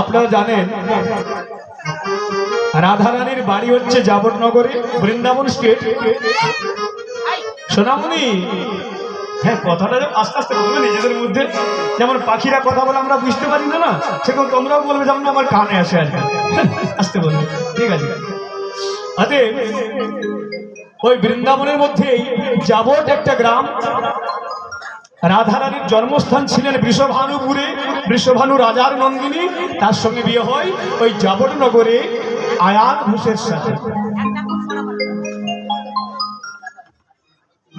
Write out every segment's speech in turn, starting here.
আপনারা জানেন, রাধারানীর বাড়ি হচ্ছে জাবরনগরে বৃন্দাবন স্টেট সোনামণি হ্যাঁ কথাটা আস্তে আস্তে বলবে নিজেদের মধ্যে, যেমন পাখিরা কথা বলে আমরা বুঝতে পারি না না সেরকম তোমরাও বলবে যেমন আমার কানে আসে আর কি। আস্তে বলবে, ঠিক আছে অতএব ওই বৃন্দাবনের মধ্যেই যাবট একটা গ্রাম রাধারানীর জন্মস্থান ছিলেন বৃষভানুপুরে। বৃষভানু রাজার নন্দিনী, তার সঙ্গে বিয়ে হয় ওই জাবটনগরে আয়ান ঘোষের সাথে।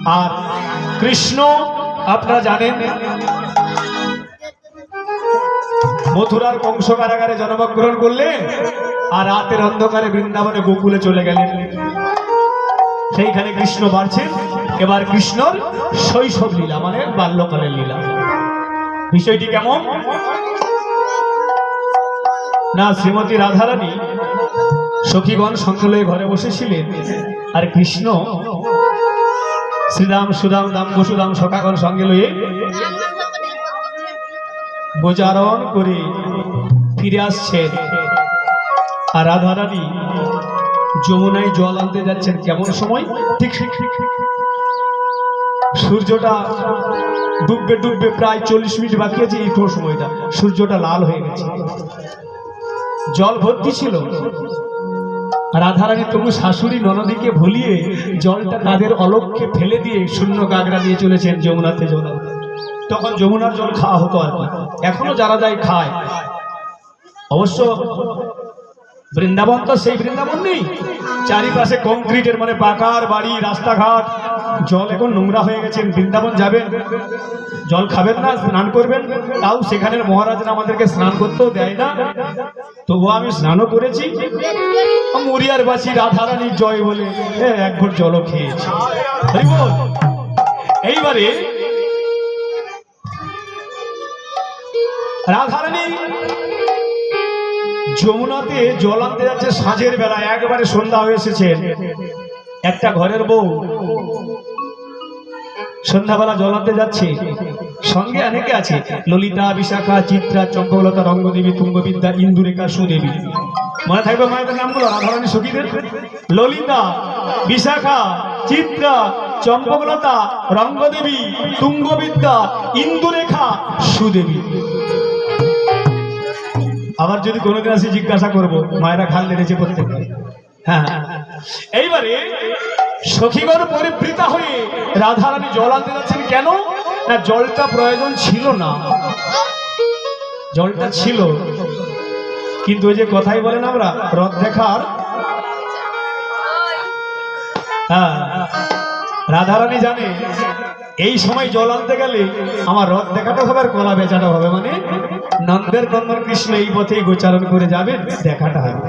আর কৃষ্ণ, আপনারা জানেন, মথুরার কংস কারাগারে জন্মগ্রহণ করলেন আর রাতের অন্ধকারে বৃন্দাবনে গোকুলে চলে গেলেন। সেইখানে কৃষ্ণ বাড়ছেন। এবার কৃষ্ণর শৈশব লীলা মানে বাল্যকালের লীলা। বিষয়টি কেমন? না, শ্রীমতী রাধারানী সখীগণ সঙ্গে ঘরে বসেছিলেন, আর কৃষ্ণ শ্রীরাম সুরাম দাম বসুরাম সখাগণ সঙ্গে লয়ে গোচারণ করে ফিরে আসছেন। আর রাধারানী যমুনায় জল আনতে যাচ্ছেন, কেমন সময়? ঠিক ঠিক ঠিক। সূর্যটা ডুববে ডুববে প্রায় চল্লিশ মিনিট বাকি আছে, এই পুরো সময়টা। সূর্যটা লাল হয়ে গেছে। জল ভর্তি ছিল। রাধারানী তবু শাশুড়ি ননদীকে ভুলিয়ে জলটা তাদের অলক্ষ্যে ফেলে দিয়ে শূন্য গাগরা দিয়ে চলেছেন যমুনাতে যমুনা তখন যমুনার জল খাওয়া হতো আর কি। এখনও যারা যায় খায়। অবশ্য বৃন্দাবন তো সেই বৃন্দাবন নেই। চারিপাশে কংক্রিটের মানে পাকার বাড়ি, রাস্তাঘাট, জল এখন নোংরা হয়ে গেছে, বৃন্দাবন যাবেন। জল খাবেন না, স্নান করবেন। তাও সেখানের মহারাজরা আমাদেরকে স্নান করতেও দেয় না। তবুও আমি স্নানও করেছি। মরিয়ার বাসী রাধারানীর জয় বলে এক ঘর জলও খেয়েছি। এইবারে রাধারানী যমুনাতে জল আনতে যাচ্ছে সাঁঝের বেলা একবারে সন্ধ্যা হয়ে এসেছে। একটা ঘরের বউ সন্ধ্যাবেলা জল আনতে যাচ্ছে। সঙ্গে অনেকে আছে, ললিতা, বিশাখা, চিত্রা চম্পকলতা রঙ্গদেবী, তুঙ্গবিদ্যা, ইন্দুরেখা, সুদেবী। মনে থাকবে মায়ের নামগুলো? রাধারানী সখীদের? ললিতা, বিশাখা, চিত্রা চম্পকলতা রঙ্গদেবী, তুঙ্গবিদ্যা, ইন্দুরেখা, সুদেবী। আবার যদি কোনোদিন আসি জিজ্ঞাসা করব, মায়েরা খাল লেগেছে প্রত্যেক হ্যাঁ। এইবারে সখীগণ পরিবৃতা হয়ে রাধারানী জল আনতে যাচ্ছেন কেন? না, জলটা প্রয়োজন ছিল না। জলটা ছিল। কিন্তু ওই যে কথাই বলেন আমরা, রথ দেখার। হ্যাঁ রাধারানী জানে এই সময় জল আনতে গেলে আমার রথ দেখাটা হবে আর কলা বেচাটা হবে মানে নন্দের নন্দন কৃষ্ণ এই পথেই গোচারণ করে যাবেন, দেখাটা হবে।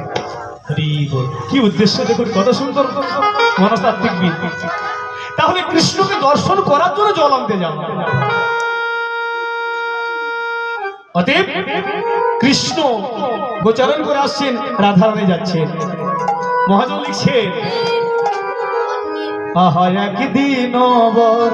কি উদ্দেশ্য দেখুন, কত সুন্দর মনস্তাত্ত্বিক তাহলে কৃষ্ণকে দর্শন করার জন্য জল আনতে যাও। অতএব কৃষ্ণ গোচারণ করে আসছেন, রাধারানী যাচ্ছেন। মহাজন লিখছেন, আহা, একদিন বর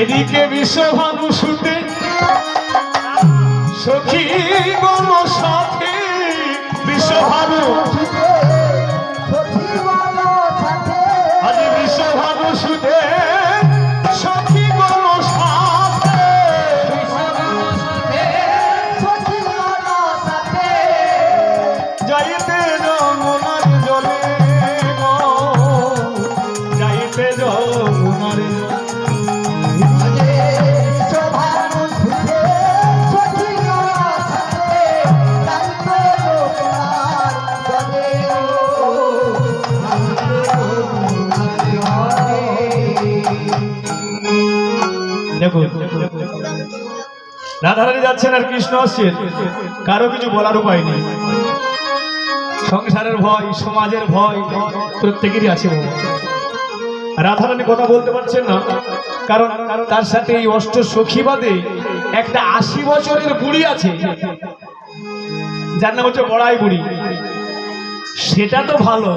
এদিকে বিশ্বভানু শুতে সখী গণ সাথে বিশ্বভানু। বিশ্বভানু শুতে সখী গণ সাথে। যাইতে যমুনার দেখুন। রাধারানী যাচ্ছেন আর কৃষ্ণ আসছেন। কারও কিছু বলার উপায় নেই। সংসারের ভয়, সমাজের ভয়, প্রত্যেকেরই আছে রাধারানী কথা বলতে পারছেন না। কারণ তার সাথে এই অষ্ট সখী বাদে একটা আশি বছরের বুড়ি আছে। যার নাম হচ্ছে বড়াই বুড়ি। সেটা তো ভালো।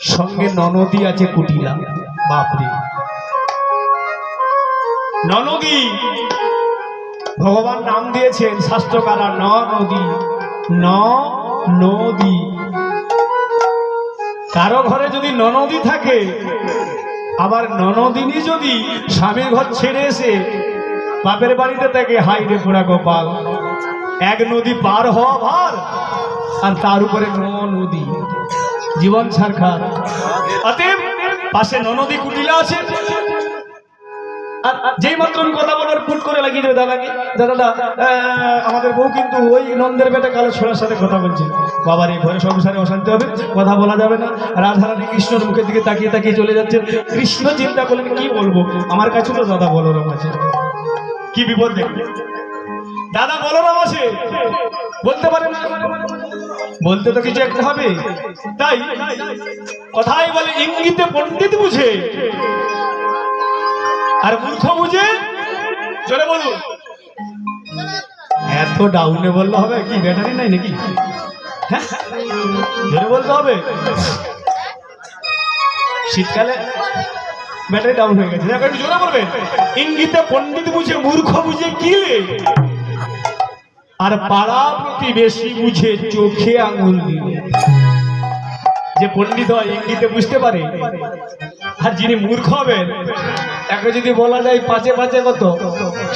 সঙ্গে ননদি আছে কুটিলা। বাপরে। ননদী ভগবান নাম দিয়েছেন শাস্ত্রকারা ন নদী ন নদী কারও ঘরে যদি ননদী থাকে, আবার ননদিনী যদি স্বামীর ঘর ছেড়ে এসে বাপের বাড়িতে থাকে হাই রে পোড়া গোপাল। এক নদী পার হওয়া ভার, আর তার উপরে ন নদী জীবন ছাড়খার অতএব পাশে ননদী কুটিলা আছে আর যেই মাত্র আমি কথা বলার ফুট করে লাগিয়ে দেবে দাদাকে দাদা আহ, আমাদের বউ কিন্তু ওই নন্দের বেটা কালো ছোড়ার সাথে কথা বলছে। বাবার এই ঘরে সংসারে অশান্তি হবে কথা বলা যাবে না। রাধারানী কৃষ্ণর মুখের দিকে তাকিয়ে তাকিয়ে চলে যাচ্ছেন কৃষ্ণ চিন্তা করলেন কি বলব? আমার কাছে তো দাদা বলরাম আছে। কি বিপদ দেখবে? দাদা বলরাম আছে। বলতে পারে না। বলতে তো কিছু একটা হবে। তাই? কথাই বলে ইঙ্গিতে পণ্ডিত বুঝে। আর মূর্খ বুঝে? চলে বলুন। এত ডাউনে বললে হবে? কি ব্যাটারি নাই নাকি? হ্যাঁ? জোরে বলতে হবে? শীতকালে ব্যাটারি ডাউন হয়ে গেছে। একটু জোরে বলবেন। ইঙ্গিতে পণ্ডিত বুঝে, মূর্খ বুঝে কিলে আর পাড়া প্রতিবেশী বুঝে, চোখে আঙুল দিলে যে পণ্ডিত হয়, ইঙ্গিতে বুঝতে পারে। আর যিনি মূর্খ হবেন তাকে যদি বলা যায় পাঁচে পাঁচে কত?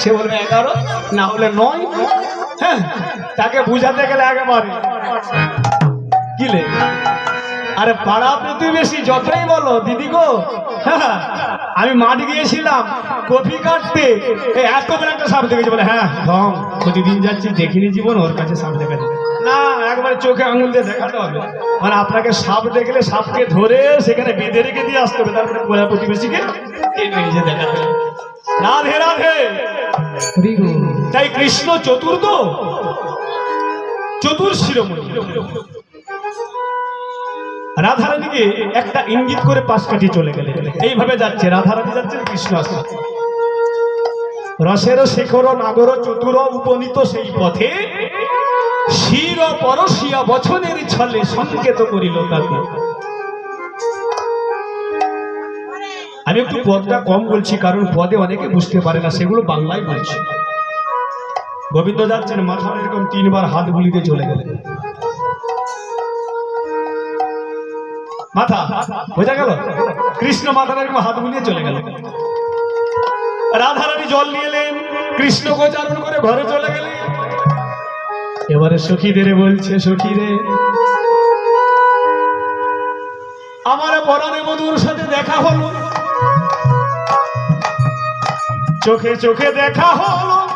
সে বলবে এগারো না হলে নয়। হ্যাঁ তাকে বুঝাতে গেলে একেবারে। কিলে আরে পাড়া প্রতিবেশী যতই বলো দিদি গো। হ্যাঁ, আমি মাঠ গিয়েছিলাম কফি কাটতে। এই এত বড় একটা সাপ দেখেছি বলে হ্যাঁ ঢং প্রতিদিন যাচ্ছি দেখিনি জীবন ওর কাছে সাপ দেখা যায়। না একবার চোখে আঙুল দিয়ে দেখাতে হবে। মানে আপনাকে সাপ দেখলে সাপকে ধরে সেখানে বেঁধে রেখে দিয়ে আসতে হবে তারপরে প্রতিবেশীকে রাধে রাধে। তাই কৃষ্ণ চতুর্থ চতুর শিরোমণি। রাধারানীকে একটা ইঙ্গিত করে পাশ কাটিয়ে চলে গেলেন। এইভাবে যাচ্ছে, রাধারানী যাচ্ছেন, কৃষ্ণ আসছে রসের শেখর, নাগর, চতুর, উপনীত সেই পথে শির পরশিয়া বছরের ছলে সংকেত করিল তাকে। আমি একটু পদটা কম বলছি, কারণ পদে অনেকে বুঝতে পারে না, সেগুলো বাংলায় বলছি। গোবিন্দ যাচ্ছেন মাথা এরকম তিনবার হাত বুলিতে চলে গেলেন। মাথা, বোঝা গেল? কৃষ্ণ মাথার এরকম হাত বুলিয়ে চলে গেল। রাধারানী জল নিয়ে এলেন, কৃষ্ণ গোচারণ করে ঘরে চলে গেলেন। এবারে সখীদের বলছে, সখীরে, আমার পরাণে মধুর সাথে দেখা হলো। চোখে চোখে দেখা হলো।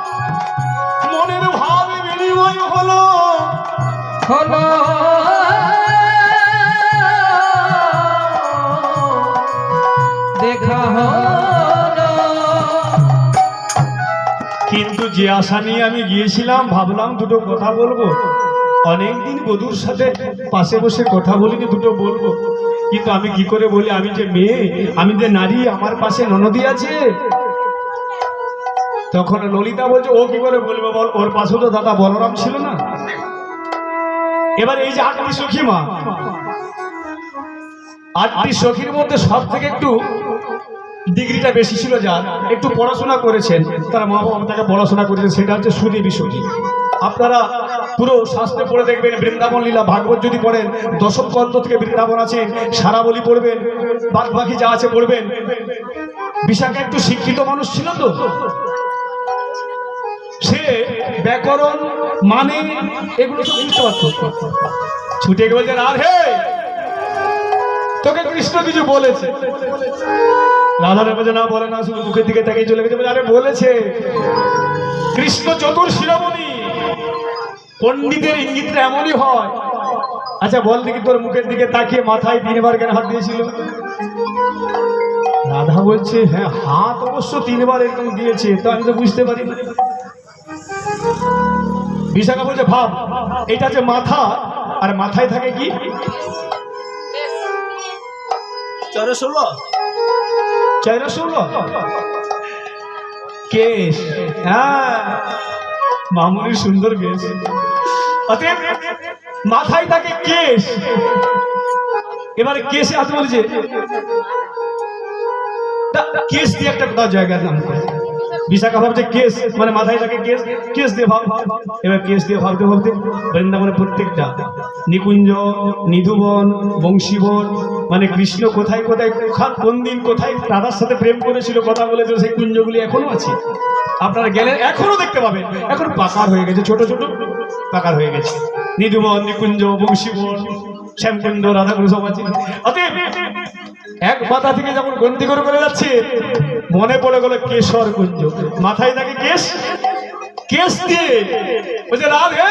মনের ভাবে বিনিময় হলো। হলো। দেখা হলো। কিন্তু যে আশা নিয়ে আমি গিয়েছিলাম ভাবলাম দুটো কথা বলব। অনেকদিন বধুর সাথে পাশে বসে কথা বলিনি দুটো বলব। কিন্তু আমি কি করে বলি আমি যে মেয়ে আমি যে নারী আমার পাশে ননদী আছে? তখন ললিতা বলছে, ও কি করে বলবে বল, ওর পাশে তো দাদা বলরাম ছিল না? এবার এই যে আটটি সখী মা, আটটি সখীর মধ্যে সব থেকে একটু ডিগ্রিটা বেশি ছিল যার, একটু পড়াশোনা করেছেন, তারা মা বাবা তাকে পড়াশোনা করেছেন, সেটা হচ্ছে সুদেবী সখী। আপনারা পুরো শাস্ত্রে পড়ে দেখবেন, বৃন্দাবন লীলা, ভাগবত যদি পড়েন, দশম কন্ত থেকে বৃন্দাবন আছেন সারা বলি পড়বেন বাদ বাকি যা আছে পড়বেন। বিশাখা একটু শিক্ষিত মানুষ ছিল তো? সে ব্যাকরণ মানে এগুলো সব বুঝতে পারত। ছুটে গিয়ে আর হে তোকে কৃষ্ণ কিছু বলেছে। রাধার কাছে না বলে না, শুধু মুখের দিকে তাকিয়ে চলে গেছে আরে, বলেছে। কৃষ্ণ চতুর শিরোমণি, পণ্ডিতের ইঙ্গিতটা এমনই হয়। আচ্ছা বল দেখি তোর মুখের দিকে তাকিয়ে মাথায় তিনবার কেন হাত দিয়েছিল? রাধা বলছে হ্যাঁ হাত অবশ্য তিনবার এরকম দিয়েছে, তো আমি তো বুঝতে পারি না বিশাখা বলছে ভাব এটা যে মাথা আর মাথায় থাকে কি? চরে ষোলো চাইনা ষোলো কেশ হ্যাঁ মামুনির সুন্দর কেশ। অতএব মাথায় থাকে কেশ। এবারে কেশে হাত বলছে কেস দিয়ে একটা কোথাও জায়গার নাম করে বিশাখা কেস মানে মাথায় থাকে দিয়ে এবার দিয়ে বৃন্দাবনের প্রত্যেকটা নিকুঞ্জ, নিধুবন, বংশীবন মানে কৃষ্ণ কোথায় কোথায় কোন দিন কোথায় রাধার সাথে প্রেম করেছিল, কথা বলেছিল, সেই কুঞ্জগুলি এখনও আছে। আপনারা গেলে এখনও দেখতে পাবেন। এখন পাকার হয়ে গেছে, ছোট ছোট পাকার হয়ে গেছে। নিধুবন, নিকুঞ্জ, বংশীবন শ্যামকুঞ্জ রাধাকুঞ্জ সব আছে। এক মাথা থেকে যখন গন্তি করে করে যাচ্ছে, মনে পড়ে গেল কেশর কুঞ্জ মাথায় থাকে কেশ? কেশ দিয়ে। বলছে, রাধে!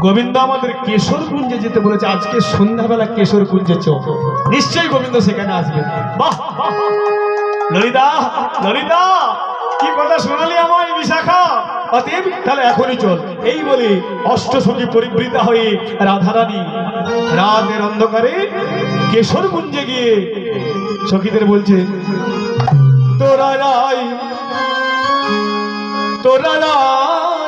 গোবিন্দ আমাদের কেশর কুঞ্জে যেতে বলেছে, আজকে সন্ধ্যাবেলা কেশর কুঞ্জে চোখ নিশ্চয়ই গোবিন্দ সেখানে আসবে। বাহ। ললিতা ললিতা, কি কথা শোনালি আমার বিশাখা? অতএব, তাহলে এখনই চল। এই বলে অষ্টসখী পরিবৃতা হয়ে রাধারানী রাতের অন্ধকারে কেশর কুঞ্জে গিয়ে সখীদের বলছে তোরা রাই তোরা রাই